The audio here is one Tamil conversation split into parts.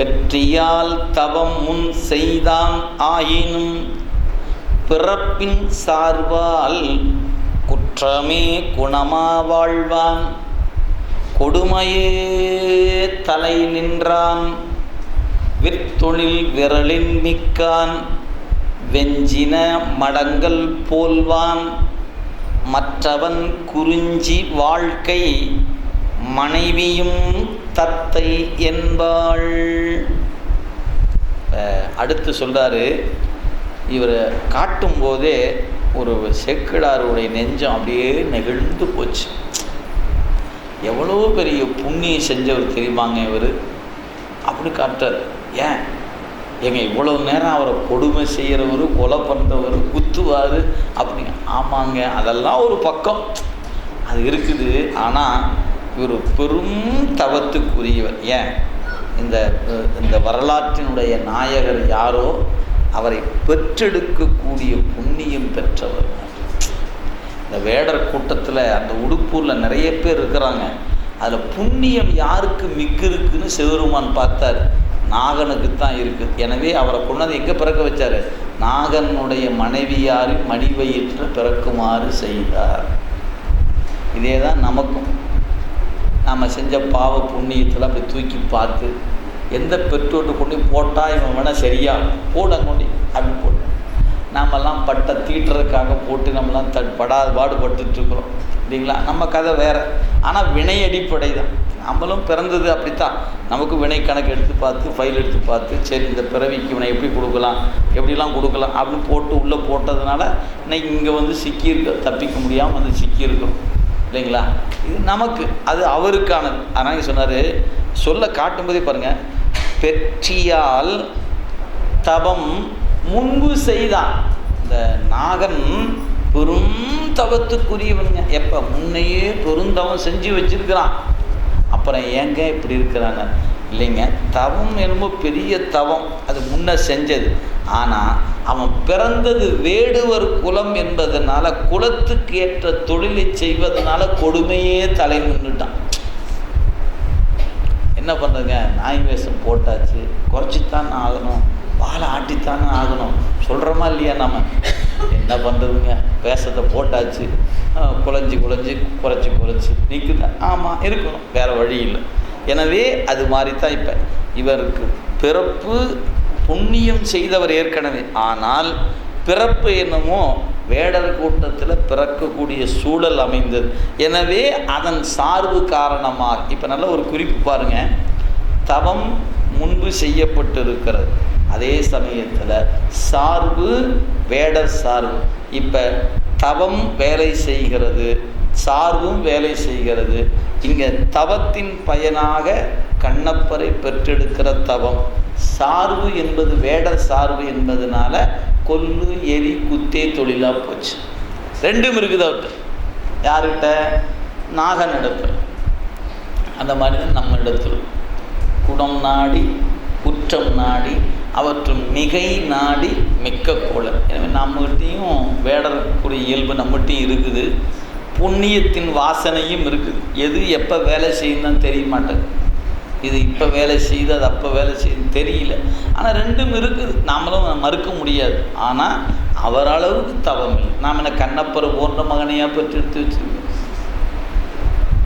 பெற்றியால் தவம் முன் செய்தான் ஆயினும் பிறப்பின் சார்பால் குற்றமே குணமா வாழ்வான். கொடுமையே தலை நின்றான். விற்தொழில் விரலின் மிக்கான். வெஞ்சின மடங்கள் போல்வான். மற்றவன் குறிஞ்சி வாழ்க்கை மனைவியும் தத்தை என்பாள். அடுத்து சொல்கிறாரு இவர் காட்டும் போதே ஒரு செக்கிடாருடைய நெஞ்சம் அப்படியே நெகிழ்ந்து போச்சு. எவ்வளோ பெரிய புண்ணியம் செஞ்சவர் தெரியுமாங்க இவர்? அப்படி காட்டுறார். ஏன்? எங்கள் இவ்வளவு நேரம் அவரை கொடுமை செய்கிறவர் கொலை பண்ணுறவர் குத்துவார் அப்படி ஆமாங்க அதெல்லாம் ஒரு பக்கம். அது இருக்குது ஆனால் இவர் பெரும் தவத்துக்குரியவர். ஏன்? இந்த இந்த வரலாற்றினுடைய நாயகர் யாரோ அவரை பெற்றெடுக்கக்கூடிய புண்ணியம் பெற்றவர். இந்த வேடர் கூட்டத்தில் அந்த உடுப்பூரில் நிறைய பேர் இருக்கிறாங்க. அதில் புண்ணியம் யாருக்கு மிக்கு இருக்குன்னு சிவருமான் பார்த்தார். நாகனுக்கு தான் இருக்குது எனவே அவரை கொண்டாந்து எங்கே பிறக்க வச்சார்? நாகனுடைய மனைவியாரின் மணிவயிற்றில் பிறக்குமாறு செய்தார். இதே தான் நமக்கும் நாம் செஞ்ச பாவ புண்ணியத்தில் அப்படி தூக்கி பார்த்து எந்த பெற்றோட்டு கொண்டு போட்டால் இவன் வேணால் சரியா? போட கொண்டு அப்படி போட்டு நாமெல்லாம் பட்டை தீட்டுறதுக்காக போட்டு நம்மலாம் த படா பாடுபட்டுருக்குறோம் இருக்கிறோம். இல்லைங்களா? நம்ம கதை வேறு. ஆனால் வினை அடிப்படை தான் நம்மளும் பிறந்தது அப்படித்தான். நமக்கு வினை கணக்கு எடுத்து பார்த்து ஃபைல் எடுத்து பார்த்து சரி இந்த பிறவிக்கு இவனை எப்படி கொடுக்கலாம்? எப்படிலாம் கொடுக்கலாம்? அப்படின்னு போட்டு உள்ளே போட்டதுனால இன்னைக்கு இங்கே வந்து சிக்கியிருக்க தப்பிக்க முடியாமல் வந்து சிக்கியிருக்கிறோம். இல்லைங்களா? இது நமக்கு அது அவருக்கானது. ஆனால் சொன்னார் சொல்ல காட்டும்போதே பாருங்கள் பெற்றியால் தவம் முன்பு செய்தான். இந்த நாகன் பெரும் தவத்துக்குரியவனுங்க எப்போ? முன்னையே பெருந்தவம் செஞ்சு வச்சிருக்கிறான். அப்புறம் ஏங்க இப்படி இருக்கிறாங்க? இல்லைங்க. தவம் என்னமோ பெரிய தவம். அது முன்ன செஞ்சது. ஆனால் அவன் பிறந்தது வேடுவர் குலம் என்பதனால குலத்துக்கு ஏற்ற தொழிலை செய்வதனால கொடுமையே தலை நின்றுட்டான் என்ன பண்ணுறதுங்க நாய் வேஷம் போட்டாச்சு. குறைச்சித்தான் ஆகணும். வாழை ஆட்டித்தானே ஆகணும். சொல்கிறோமா இல்லையா நம்ம? என்ன பண்ணுறதுங்க வேஷத்தை போட்டாச்சு. குழஞ்சி குழஞ்சி குறைச்சி குறைச்சி. நிற்குதா ஆமாம் இருக்கணும். வேறு வழி இல்லை. எனவே அது மாதிரி தான் இப்போ. இவருக்கு பிறப்பு புண்ணியம் செய்தவர் ஏற்கனவே. ஆனால் பிறப்பு என்னமோ வேடர் கூட்டத்தில் பிறக்கக்கூடிய சூழல் அமைந்தது. எனவே அதன் சார்பு காரணமாக இப்போ நல்ல ஒரு குறிப்பு பாருங்கள் தவம் முன்பு செய்யப்பட்டிருக்கிறது. அதே சமயத்தில் சார்பு வேடர் சார்பு. இப்போ தவம் வேலை செய்கிறது சார்பும் வேலை செய்கிறது. இங்கே தவத்தின் பயனாக கண்ணப்பரை பெற்றெடுக்கிற தவம். சார்பு என்பது வேடர் சார்பு என்பதனால கொல்லு எரி குத்தே தொழிலாக போச்சு. ரெண்டும் இருக்குது அவர்கிட்ட யார்கிட்ட? நாகன் இடத்துல. அந்த மாதிரி தான் நம்ம இடத்துல குடம் நாடி குற்றம் நாடி அவற்றும் மிகை நாடி மிக்க கோளர். எனவே நம்மகிட்டையும் வேடக்கூடிய இயல்பு நம்மகிட்டையும் இருக்குது. புண்ணியத்தின் வாசனையும் இருக்குது. எது எப்போ வேலை செய்யணும்னு தெரிய மாட்டேங்குது. இது இப்போ வேலை செய்யுது அது அப்போ வேலை செய்யுது தெரியல. ஆனால் ரெண்டும் இருக்குது. நாமளும் மறுக்க முடியாது. ஆனால் அவர் அளவுக்கு தவம் இல்லை. நாம் என்ன கண்ணப்பரை போன்ற மகனையாக பெற்று எடுத்து வச்சிருக்கோம்?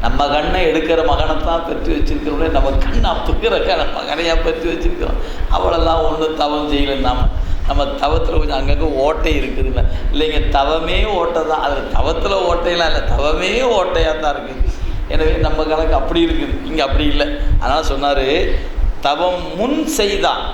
நம்ம கண்ணை எடுக்கிற மகனை தான் பெற்று வச்சிருக்கிறோம் நம்ம கண் அப்புக்கிற கண மகனையாக பெற்று வச்சிருக்கிறோம். அவளெல்லாம் ஒன்றும் தவம் செய்யலை நாம் நம்ம தவத்தில் கொஞ்சம் அங்கங்கே ஓட்டை இருக்குதுல்ல இல்லைங்க தவமே ஓட்டை தான். அது தவத்தில் ஓட்டையெல்லாம் இல்லை தவமே ஓட்டையாக தான் இருக்குது எனவே நம்ம கணக்கு அப்படி இருக்குது. இங்கே அப்படி இல்லை. அதனால் சொன்னார் தவம் முன் செய்தான்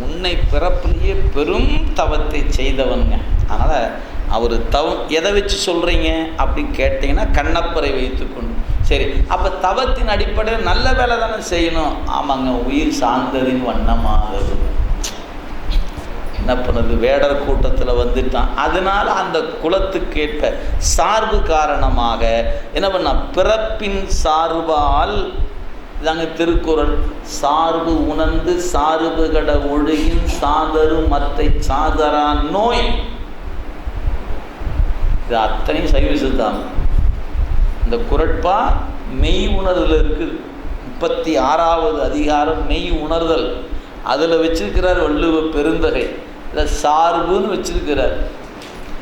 முன்னை பிறப்பிலேயே பெரும் தவத்தை செய்தவனுங்க. அதனால் அவர் தவம் எதை வச்சு சொல்கிறீங்க அப்படின்னு கேட்டிங்கன்னா கண்ணப்பறை வைத்துக்கொண்டு சரி அப்போ தவத்தின் அடிப்படையில் நல்ல வேலை தானே செய்யணும்? ஆமாங்க உயிர் சார்ந்ததின் வண்ணமாகிறது என்ன பண்ணுது? வேடர் கூட்டத்தில் வந்துட்டான். அதனால் அந்த குலத்துக்கேற்ப சார்பு காரணமாக என்ன பண்ணா? பிறப்பின் சார்பால் இதாங்க திருக்குறள். சார்பு உணர்ந்து சார்பு கட ஒழுகின் சாதரு மத்தை சாதரா நோய். இது அத்தனையும் சைவ சித்தாந்தம் இந்த குரட்பா மெய் உணர்தல் இருக்குது. முப்பத்தி ஆறாவது அதிகாரம் மெய் உணர்தல். அதில் வச்சிருக்கிறார் வள்ளுவ பெருந்தகை. இல்லை சார்புன்னு வச்சிருக்கிறார்.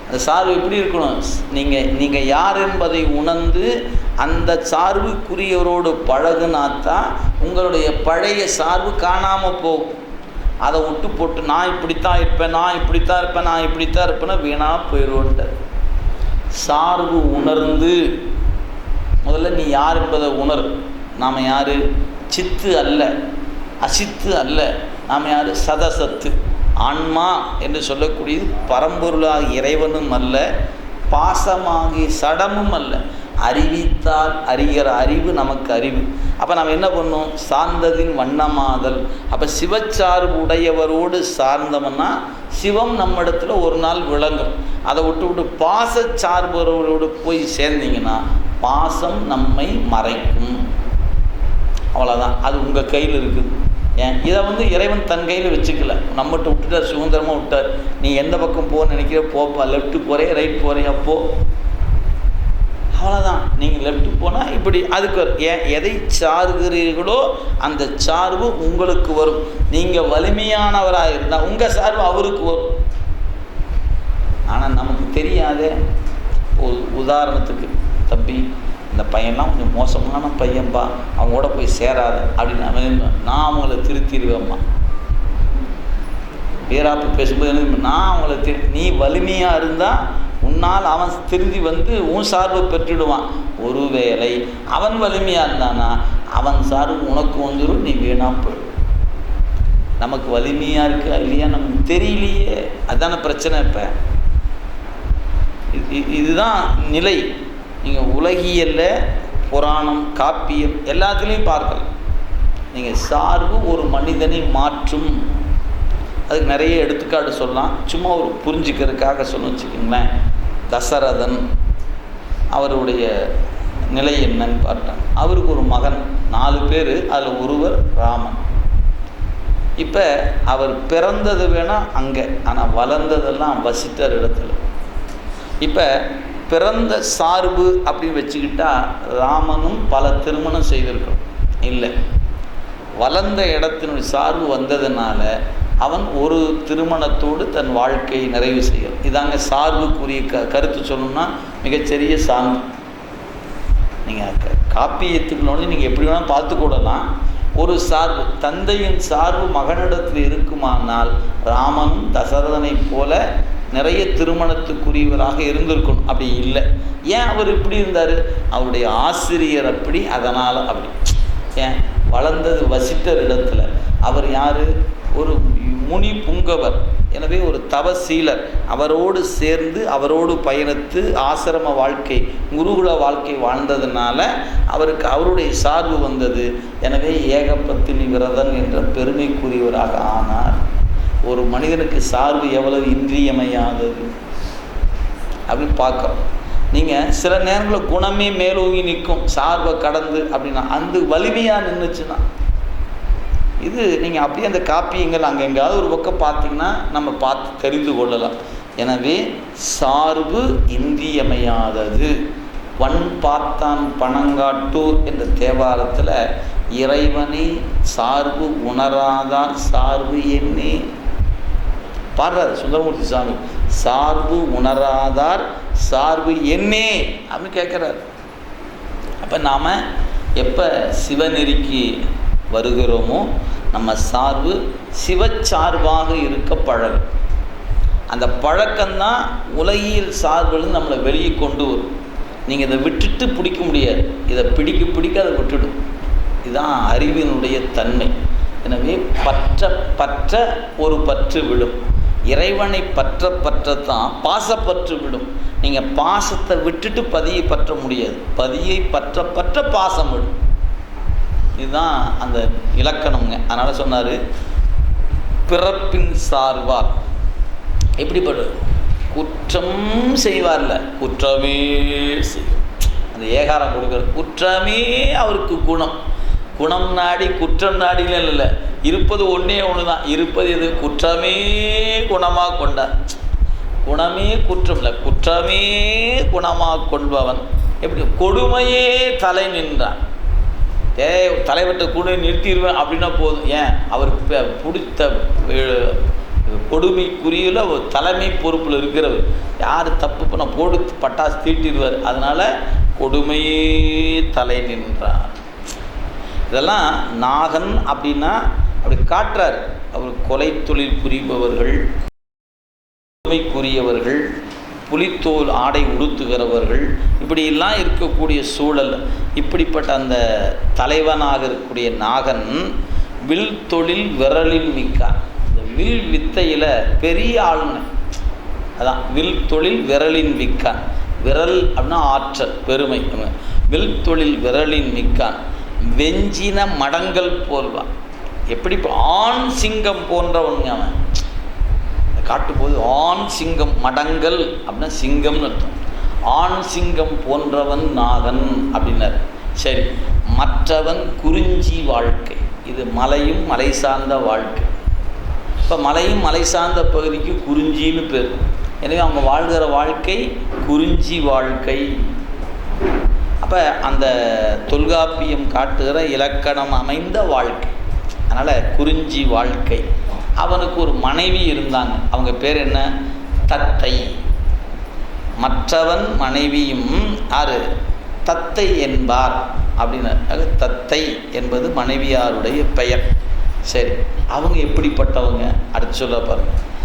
அந்த சார்பு எப்படி இருக்கணும்? நீங்கள் நீங்கள் யார் என்பதை உணர்ந்து அந்த சார்புக்குரியவரோடு பழகுனாத்தான் உங்களுடைய பழைய சார்பு காணாமல் போகும். அதை விட்டு போட்டு நான் இப்படித்தான் இருப்பேன் நான் இப்படித்தான் இருப்பேன் நான் இப்படித்தான் இருப்பேன்னா வீணாக போயிடுவோன்ட்டார் சார்பு உணர்ந்து முதல்ல நீ யார் என்பதை உணர். நாம் யார்? சித்து அல்ல. அசித்து அல்ல. நாம் யார்? சதசத்து. ஆன்மா என்று சொல்லக்கூடியது பரம்பொருளாக இறைவனும் அல்ல பாசமாகி சடமும் அல்ல. அறிவித்தால் அறிகிற அறிவு நமக்கு அறிவு. அப்போ நம்ம என்ன பண்ணோம்? சார்ந்ததின் வண்ணமாதல். அப்போ சிவச்சார்பு உடையவரோடு சார்ந்தோம்னா சிவம் நம்ம இடத்துல ஒரு நாள் விளங்கும். அதை விட்டு விட்டு பாச சார்பவரோடு போய் சேர்ந்தீங்கன்னா பாசம் நம்மை மறைக்கும். அவ்வளோதான் அது உங்கள் கையில் இருக்குது. ஏன்? இதை வந்து இறைவன் தன் கையில் வச்சுக்கல. நம்மகிட்ட விட்டுட்டார் சுதந்திரமாக விட்டார். நீ எந்த பக்கம் போக நினைக்கிற போப்பா லெஃப்ட்டு போகிறே ரைட் போகிறே அப்போ. அவ்வளோதான் நீங்கள் லெஃப்ட்டு போனால் இப்படி அதுக்கு வரும். ஏன்? எதை சார்கிறீர்களோ அந்த சார்பு உங்களுக்கு வரும். நீங்கள் வலிமையானவராக இருந்தால் உங்கள் சார்பு அவருக்கு வரும். ஆனால் நமக்கு தெரியாதே. ஒரு உதாரணத்துக்கு தம்பி இந்த பையன்லாம் கொஞ்சம் மோசமான பையன்பா அவங்களோட போய் சேராத அப்படின்னு நான் அவங்கள திருத்திடுவேம்மா. வீராப்பு பேசும்போது என்ன நான் அவங்கள திரு நீ வலிமையாக இருந்தால் உன்னால் அவன் திருந்தி வந்து உன் சார்பு பெற்றுடுவான். ஒருவேளை அவன் வலிமையாக இருந்தானா அவன் சார்பு உனக்கு வந்துடும் நீ வீணாக போயிடும். நமக்கு வலிமையாக இருக்கா இல்லையா நமக்கு தெரியலையே. அதான பிரச்சனை இப்போ. இது- இதுதான் நிலை. நீங்கள் உலகியல்ல புராணம் காப்பியம் எல்லாத்துலேயும் பார்க்கலாம் நீங்கள் சார்பு ஒரு மனிதனை மாற்றும். அதுக்கு நிறைய எடுத்துக்காட்டு சொல்லலாம். சும்மா ஒரு புரிஞ்சுக்கிறதுக்காக சொன்ன வச்சுக்கோங்களேன். தசரதன் அவருடைய நிலை என்னன்னு பார்த்தேன் அவருக்கு ஒரு மகன் நாலு பேர் அதில் ஒருவர் ராமன். இப்போ அவர் பிறந்தது வேணால் அங்கே ஆனால் வளர்ந்ததெல்லாம் வசித்தர் இடத்துல. இப்போ பிறந்த சார்பு அப்படின்னு வச்சுக்கிட்டா ராமனும் பல திருமணம் செய்திருக்கணும். இல்லை. வளர்ந்த இடத்தினுடைய சார்பு வந்ததுனால அவன் ஒரு திருமணத்தோடு தன் வாழ்க்கையை நிறைவு செய்கிறான் இதாங்க சார்புக்குரிய க கருத்து சொல்லணும்னா மிகச்சிறிய சாமி நீங்கள் க காப்பியத்துக்குள்ளோட நீங்கள் எப்படி வேணால் பார்த்து கூடலாம் ஒரு சார்பு. தந்தையின் சார்பு மகனிடத்தில் இருக்குமானால் ராமனும் தசரதனைப் போல நிறைய திருமணத்துக்குரியவராக இருந்திருக்கணும். அப்படி இல்லை. ஏன் அவர் இப்படி இருந்தார்? அவருடைய ஆசிரியர் அப்படி அதனால் அப்படி. ஏன்? வளர்ந்தது வசிட்டர் இடத்துல. அவர் யார்? ஒரு முனி புங்கவர். எனவே ஒரு தவசீலர். அவரோடு சேர்ந்து அவரோடு பயணித்து ஆசிரம வாழ்க்கை குருகுல வாழ்க்கை வாழ்ந்ததுனால அவருக்கு அவருடைய சார்பு வந்தது. எனவே ஏகப்பத்தினி விரதன் என்ற பெருமைக்குரியவராக ஆனார். ஒரு மனிதனுக்கு சார்பு எவ்வளவு இன்றியமையாதது? அப்படின்னு பார்க்குறோம். நீங்கள் சில நேரங்களில் குணமே மேலோங்கி நிற்கும் சார்பை கடந்து அப்படின்னா அந்த வலிமையாக நின்றுச்சுன்னா இது நீங்கள் அப்படியே அந்த காப்பியங்கள் அங்கே எங்கேயாவது ஒரு பக்கம் பார்த்தீங்கன்னா நம்ம பார்த்து தெரிந்து கொள்ளலாம். எனவே சார்பு இன்றியமையாதது. வன் பார்த்தான் பணங்காட்டூர் என்ற தேவாரத்தில் இறைவனை சார்பு உணராதான் சார்பு என்னே பாடுறாரு சுந்தரமூர்த்தி சாமி. சார்பு உணராதார் சார்பு என்னே அப்படின்னு கேட்குறாரு அப்போ நாம் எப்போ சிவநெறிக்கு வருகிறோமோ நம்ம சார்பு சிவச்சார்பாக இருக்க பழகும் அந்த பழக்கம்தான் உலகியல் சார்புலேருந்து நம்மளை வெளியே கொண்டு வரும். நீங்கள் இதை விட்டுட்டு பிடிக்க முடியாது. இதை பிடிக்க பிடிக்க அதை விட்டுடும். இதுதான் அறிவினுடைய தன்மை. எனவே பற்ற பற்ற ஒரு பற்று விடும் இறைவனை பற்ற பற்றத்தான் பாசப்பற்று விடும். நீங்கள் பாசத்தை விட்டுட்டு பதியை பற்ற முடியாது. பதியை பற்ற பற்ற பாசம் விடும். இதுதான் அந்த இலக்கணம்ங்க. அதனால் சொன்னார் பிறப்பின் சார்வார். எப்படிப்பட்டது? குற்றம் செய்வார்ல. குற்றமே செய்யும். அந்த ஏகாரம் கொடுக்குற குற்றமே அவருக்கு குணம். குணம் நாடி குற்றம் நாடிலாம் இல்லை இருப்பது ஒன்றே ஒன்று தான் இருப்பது எது? குற்றமே குணமாக கொண்டார் குணமே குற்றம் இல்லை. குற்றமே குணமாக கொள்பவன். எப்படி? கொடுமையே தலை நின்றான். தே தலைவர்கிட்ட கூட நிறுத்திடுவேன் அப்படின்னா போதும். ஏன்? அவருக்கு பிடித்த கொடுமைக்குரியில் ஒரு தலைமை பொறுப்பில் இருக்கிறவர் யார் தப்பு பண்ண போடு பட்டாசு தீட்டிடுவார் அதனால் கொடுமையே தலை நின்றார் இதெல்லாம் நாகன் அப்படின்னா அப்படி காட்டுறார். அவர் கொலை தொழில் புரிபவர்கள் கொடுமைக்குரியவர்கள் புலித்தோல் ஆடை உடுத்துகிறவர்கள் இப்படியெல்லாம் இருக்கக்கூடிய சூழல் இப்படிப்பட்ட அந்த தலைவனாக இருக்கக்கூடிய நாகன் வில் தொழில் விரலில் மிக்கான் இந்த வில் வித்தையில் பெரிய ஆளுங்க. அதான் வில் தொழில் விரலின் மிக்கான் விரல் அப்படின்னா ஆற்றல் பெருமை. வில் தொழில் விரலின் மிக்கான் வெஞ்சின மடங்கள் போல்வான் எப்படி இப்போ ஆண் சிங்கம் போன்றவனுங்க அவன். காட்டும்போது ஆண் சிங்கம் மடங்கள் அப்படின்னா சிங்கம்னு அர்த்தம். ஆண் சிங்கம் போன்றவன் நாகன் அப்படின்னாரு. சரி மற்றவன் குறிஞ்சி வாழ்க்கை. இது மலையும் மலை சார்ந்த வாழ்க்கை. இப்போ மலையும் மலை சார்ந்த பகுதிக்கு குறிஞ்சின்னு பேர். எனவே அவங்க வாழ்கிற வாழ்க்கை குறிஞ்சி வாழ்க்கை. அப்போ அந்த தொல்காப்பியம் காட்டுகிற இலக்கணம் அமைந்த வாழ்க்கை. அதனால் குறிஞ்சி வாழ்க்கை. அவனுக்கு ஒரு மனைவி இருந்தாங்க. அவங்க பேர் என்ன? தத்தை. மற்றவன் மனைவியும் ஆறு தத்தை என்பார். அப்படின்னு தத்தை என்பது மனைவியாருடைய பெயர். சரி அவங்க எப்படிப்பட்டவங்க? அடுத்து சொல்ல பாருங்கள்